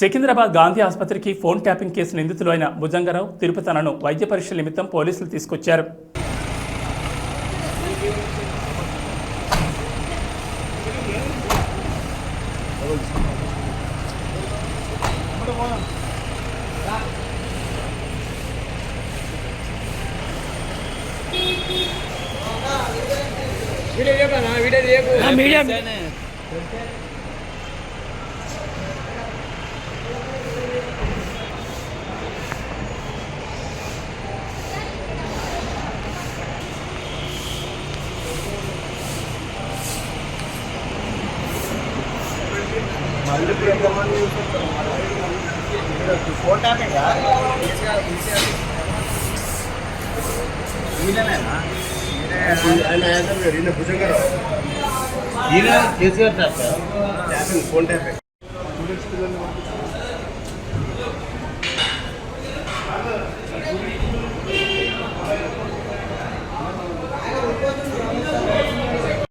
సికింద్రాబాద్ గాంధీ ఆసుపత్రికి phone tapping case నిందితులు అయిన భుజంగరావు తిరుపతనను వైద్య పరీక్షల నిమిత్తం పోలీసులు తీసుకొచ్చారు. వీడియో చెప్పనా? వీడియో ఫోన్ ట్యాపింగ్ ఆయన ఈయన ఈయన కేసీఆర్ ట్యాపింగ్ ఫోన్ ట్యాపింగ్